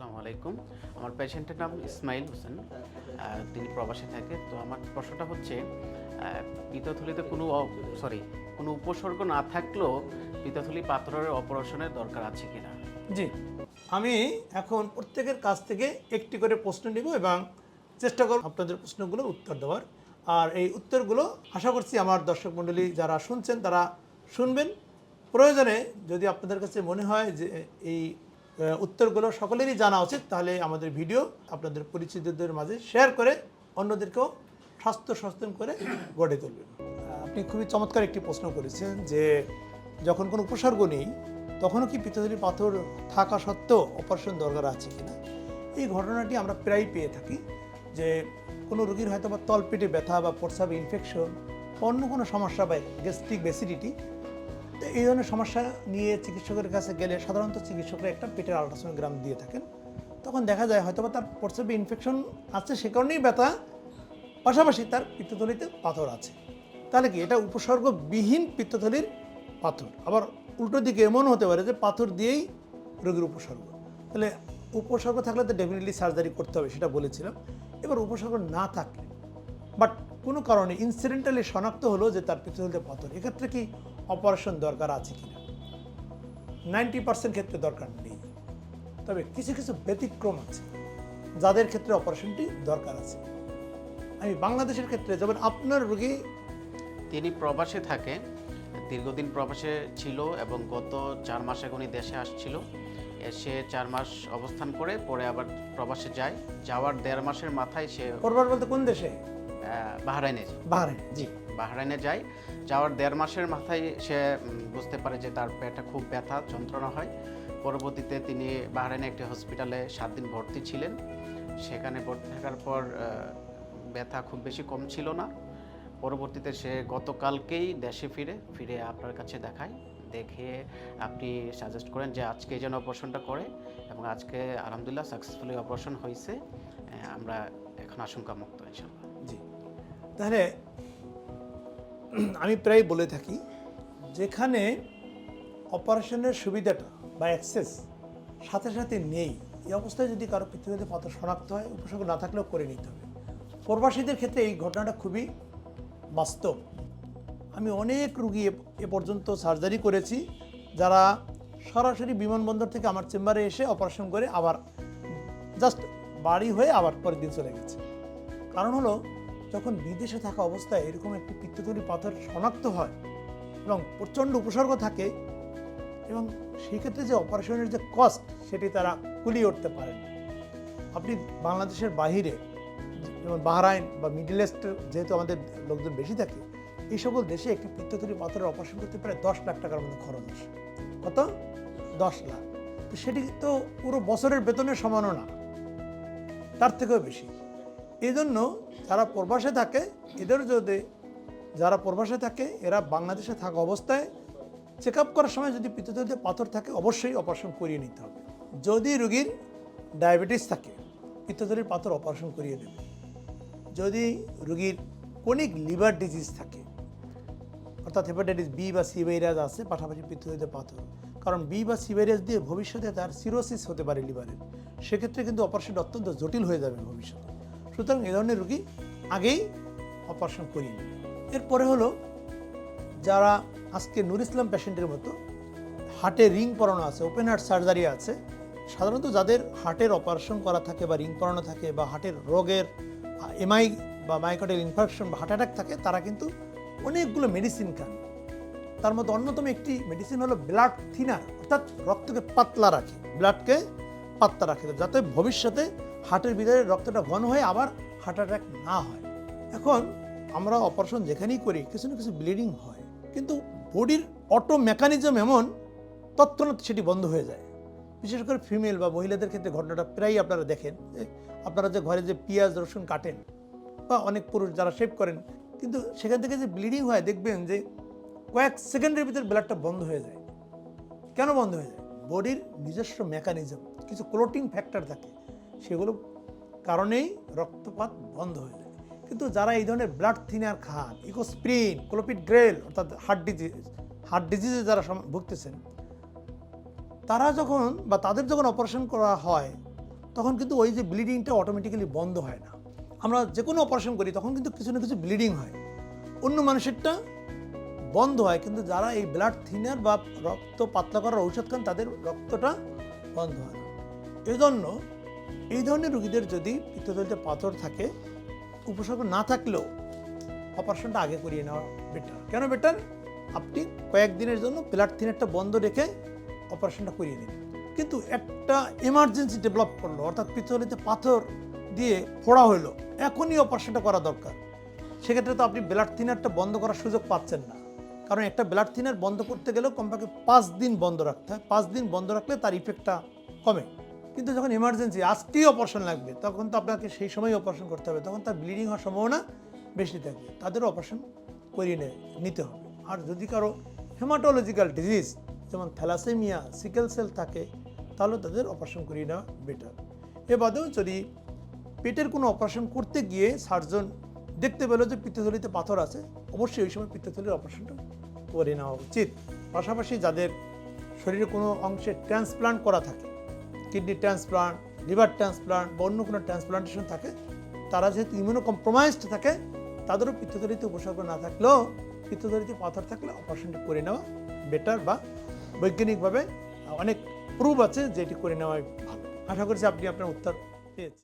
আসসালামু আলাইকুম। আমার পেশেন্টের নাম ইসমাইল হোসেন তিনি প্রবাসে থাকে। তো আমার প্রশ্নটা হচ্ছে আহ, পিত্তথলিতে কোনো সরি কোনো উপসর্গ না থাকলেও পিত্তথলি পাথরের অপারেশনের দরকার আছে কিনা? জি। আমি এখন প্রত্যেকের কাছ থেকে একটি করে প্রশ্ন নিব এবং চেষ্টা করব আপনাদের প্রশ্নগুলো উত্তর দেওয়ার। আর এই উত্তরগুলো আশা করছি আমার দর্শক মণ্ডলী যারা শুনছেন তারা শুনবেন। প্রয়োজনে যদি আপনাদের কাছে মনে হয় যে এই উত্তরগুলো সকলেরই জানা উচিত। তাহলে আমাদের ভিডিও আপনাদের পরিচিতদের মাঝে শেয়ার করে অন্যদেরকেও স্বাস্থ্য সচেতন করে গড়ে তুলবেন। আপনি খুবই চমৎকার একটি প্রশ্ন করেছেন যে, যখন কোনো উপসর্গ নেই, তখনও কি পিত্তথলি পাথর থাকা সত্ত্বেও অপারেশন দরকার আছে কিনা? এই ঘটনাটি আমরা প্রায় পেয়ে থাকি যে, কোনো রোগীর হয়তো বা তলপেটে ব্যথা বা প্রস্রাবে ইনফেকশন অন্য কোনো সমস্যা বা গ্যাস্ট্রিক বেসিডিটি এই ধরনের সমস্যা নিয়ে চিকিৎসকের কাছে গেলে সাধারণত চিকিৎসকরা একটা পেটের আলট্রাসোনোগ্রাম দিয়ে থাকেন। তখন দেখা যায় হয়তো তার প্রস্রাবে ইনফেকশন আছে, সে কারণেই ব্যথা। পাশাপাশি তার পিত্তথলিতে পাথর আছে। তাহলে কি এটা উপসর্গবিহীন পিত্তথলির পাথর? আবার উল্টো দিকে এমন হতে পারে যে পাথর দিয়েই রোগীর উপসর্গ। তাহলে উপসর্গ থাকলে তো ডেফিনেটলি সার্জারি করতে হবে সেটা বলেছিলাম। এবার উপসর্গ না থাকলে বাট কোনো কারণে ইনসিডেন্টালি শনাক্ত হলো যে তার পিত্তথলিতে পাথর, এক্ষেত্রে কি অপারেশন দরকার আছে কিনা? নাইনটি পার্সেন্ট ক্ষেত্রে দরকার নেই। তবে কিছু কিছু ব্যতিক্রম আছে যাদের ক্ষেত্রে অপারেশনটি দরকার আছে। আমি বাংলাদেশের ক্ষেত্রে যেমন আপনার রোগী তিনি প্রবাসে থাকে দীর্ঘদিন প্রবাসে ছিল এবং গত চার মাস এখন দেশে আসছিল। এসে চার মাস অবস্থান করে পরে আবার প্রবাসে যায়। যাওয়ার দেড় মাসের মাথায় সে করবার বলতে কোন দেশে? বাহরাইনে যায়। বাহারে জি বাহরাইনে যায় যাওয়ার দেড় মাসের মাথায় সে বুঝতে পারে যে তার পেটে খুব ব্যথা যন্ত্রণা হয়। পরবর্তীতে তিনি বাহরাইনে একটি হসপিটালে সাত দিন ভর্তি ছিলেন। সেখানে ভর্তি থাকার পর ব্যথা খুব বেশি কম ছিল না। পরবর্তীতে সে গতকালকেই দেশে ফিরে ফিরে আপনার কাছে দেখায়। দেখে আপনি সাজেস্ট করেন যে আজকে যেন অপারেশনটা করে এবং আজকে আলহামদুলিল্লাহ সাকসেসফুলি অপারেশন হয়েছে আমরা এখন আশঙ্কা মুক্ত ইনশাল্লাহ তাহলে আমি প্রায় বলে থাকি, যেখানে অপারেশনের সুবিধাটা বা অ্যাক্সেস সাথে সাথে নেই, এই অবস্থায় যদি কারও পৃথিবীতে পাথর শনাক্ত হয়, উপসর্গ না থাকলেও করে নিতে হবে। প্রবাসীদের ক্ষেত্রে এই ঘটনাটা খুবই বাস্তব। আমি অনেক রুগী এ পর্যন্ত সার্জারি করেছি, যারা সরাসরি বিমানবন্দর থেকে আমার চেম্বারে এসে অপারেশন করে আবার জাস্ট বাড়ি হয়ে আবার পরের দিন চলে গেছে। কারণ হলো যখন বিদেশে থাকা অবস্থায় এরকম একটি পিত্তথলি পাথর শনাক্ত হয় এবং প্রচণ্ড উপসর্গ থাকে এবং সেক্ষেত্রে যে অপারেশনের যে কস্ট সেটি তারা কুলিয়ে উঠতে পারেন আপনি বাংলাদেশের বাহিরে, যেমন বাহরাইন বা মিডল ইস্ট, যেহেতু আমাদের লোকজন বেশি থাকে, এই সকল দেশে একটি পিত্তথলি পাথরের অপারেশন করতে প্রায় দশ লাখ টাকার মতো খরচ কত? দশ লাখ। তো সেটি তো পুরো বছরের বেতনের সমানও না। তার থেকেও বেশি। এই জন্য যারা প্রবাসে থাকে। এদের যদি যারা প্রবাসে থাকে, এরা বাংলাদেশে থাকা অবস্থায় চেক আপ করার সময় যদি পিত্তথলিতে পাথর থাকে, অবশ্যই অপারেশন করিয়ে নিতে হবে। যদি রুগীর ডায়াবেটিস থাকে, পিত্তথলির পাথর অপারেশন করিয়ে দেবে। যদি রুগীর কোনিক লিভার ডিজিজ থাকে, অর্থাৎ হেপাটাইটিস বি বা সি ভাইরাস আছে, পাশাপাশি পিত্তথলিতে পাথর। কারণ বি বা সি দিয়ে ভবিষ্যতে তার সিরোসিস হতে পারে লিভারের সেক্ষেত্রে কিন্তু অপারেশনটা অত্যন্ত জটিল হয়ে যাবে ভবিষ্যতে। সুতরাং এ ধরনের রোগী আগেই অপারেশন করি এরপরে হলো যারা আজকে নুর ইসলাম পেশেন্টের মতো হার্টে রিং পরানো আছে ওপেন হার্ট সার্জারি আছে, সাধারণত যাদের হার্টের অপারেশন করা থাকে বা রিং পরানো থাকে বা হার্টের রোগের এমআই বা মাইকোটের ইনফেকশন বা হার্ট অ্যাটাক থাকে, তারা কিন্তু অনেকগুলো মেডিসিন খান। তার মধ্যে অন্যতম একটি মেডিসিন হলো ব্লাড থিনার অর্থাৎ রক্তকে পাতলা রাখে ব্লাডকে পাতলা রাখে। যাতে ভবিষ্যতে হার্টের ভিতরে রক্তটা ঘন হয়ে আবার হার্ট অ্যাটাক না হয়। এখন আমরা অপারেশন যেখানেই করি, কিছু না কিছু ব্লিডিং হয়। কিন্তু বডির অটো মেকানিজম এমন, তৎক্ষণাৎ সেটি বন্ধ হয়ে যায়। বিশেষ করে ফিমেল বা মহিলাদের ক্ষেত্রে ঘটনাটা প্রায়ই আপনারা দেখেন, যে আপনারা যে ঘরে যে পেঁয়াজ, রসুন কাটেন, বা অনেক পুরুষ যারা শেভ করেন, কিন্তু সেখান থেকে যে ব্লিডিং হয়, দেখবেন যে কয়েক সেকেন্ডের ভিতর ব্লাডটা বন্ধ হয়ে যায়। কেন বন্ধ হয়ে যায়? বডির নিজস্ব মেকানিজম কিছু ক্লোটিং ফ্যাক্টর থাকে। সেগুলো কারণেই রক্তপাত বন্ধ হয়ে যায়। কিন্তু যারা এই ধরনের ব্লাড থিনার খান ইকোস্প্রিন ক্লোপিড গ্রেল অর্থাৎ হার্ট ডিজিজ হার্ট ডিজিজে যারা ভুগতেছেন, তারা যখন বা তাদের যখন অপারেশন করা হয়, তখন কিন্তু ওই যে ব্লিডিংটা অটোমেটিক্যালি বন্ধ হয় না। আমরা যে কোনো অপারেশন করি, তখন কিন্তু কিছু না কিছু ব্লিডিং হয়। অন্য মানুষেরটা বন্ধ হয়, কিন্তু যারা এই ব্লাড থিনার বা রক্ত পাতলা করার ঔষধ খান, তাদের রক্তটা বন্ধ হয় এজন্য এই ধরনের রুগীদের যদি পিত্তথলিতে পাথর থাকে, উপসর্গ না থাকলেও অপারেশনটা আগে করিয়ে নেওয়া বেটার কেন বেটার আপনি কয়েকদিনের জন্য ব্লাড থিনারটা বন্ধ রেখে অপারেশনটা করিয়ে নিন কিন্তু একটা এমার্জেন্সি ডেভেলপ করল, অর্থাৎ পিত্তথলিতে পাথর দিয়ে ফোড়া হলো এখনই অপারেশনটা করা দরকার। সেক্ষেত্রে তো আপনি ব্লাড থিনারটা বন্ধ করার সুযোগ পাচ্ছেন না। কারণ একটা ব্লাড থিনার বন্ধ করতে গেলেও কমপক্ষে পাঁচ দিন বন্ধ রাখতে হয়। পাঁচ দিন বন্ধ রাখলে তার ইফেক্টটা কমে। কিন্তু যখন এমার্জেন্সি আজকেই অপারেশন লাগবে, তখন তো আপনাকে সেই সময় অপারেশন করতে হবে, তখন তার ব্লিডিং হওয়ার সম্ভাবনা বেশি থাকবে তাদেরও অপারেশন করিয়ে নে- নিতে হবে। আর যদি কারও হেমাটোলজিক্যাল ডিজিজ যেমন থ্যালাসেমিয়া সিকেল সেল থাকে, তাহলে তাদের অপারেশন করিয়ে নেওয়া বেটার এ বাদেও যদি পেটের কোনো অপারেশন করতে গিয়ে সার্জন দেখতে পেল যে পিত্তথলিতে পাথর আছে, অবশ্যই ওই সময় পিত্তথলির অপারেশনটা করে নেওয়া উচিত। পাশাপাশি যাদের শরীরে কোনো অংশে ট্রান্সপ্লান্ট করা থাকে কিডনি ট্রান্সপ্লান্ট লিভার ট্রান্সপ্লান্ট বা অন্য কোনো ট্রান্সপ্লান্টেশন থাকে, তারা যেহেতু ইমিউনো কম্প্রোমাইজড থাকে, তাদেরও পিত্তথলিতে উপসর্গ না থাকলেও পিত্তথলিতে পাথর থাকলে অপারেশনটি করে নেওয়া বেটার বা বৈজ্ঞানিকভাবে অনেক প্রুফ আছে যে এটি করে নেওয়াই ভালো। আশা করছি আপনি আপনার উত্তর পেয়েছেন।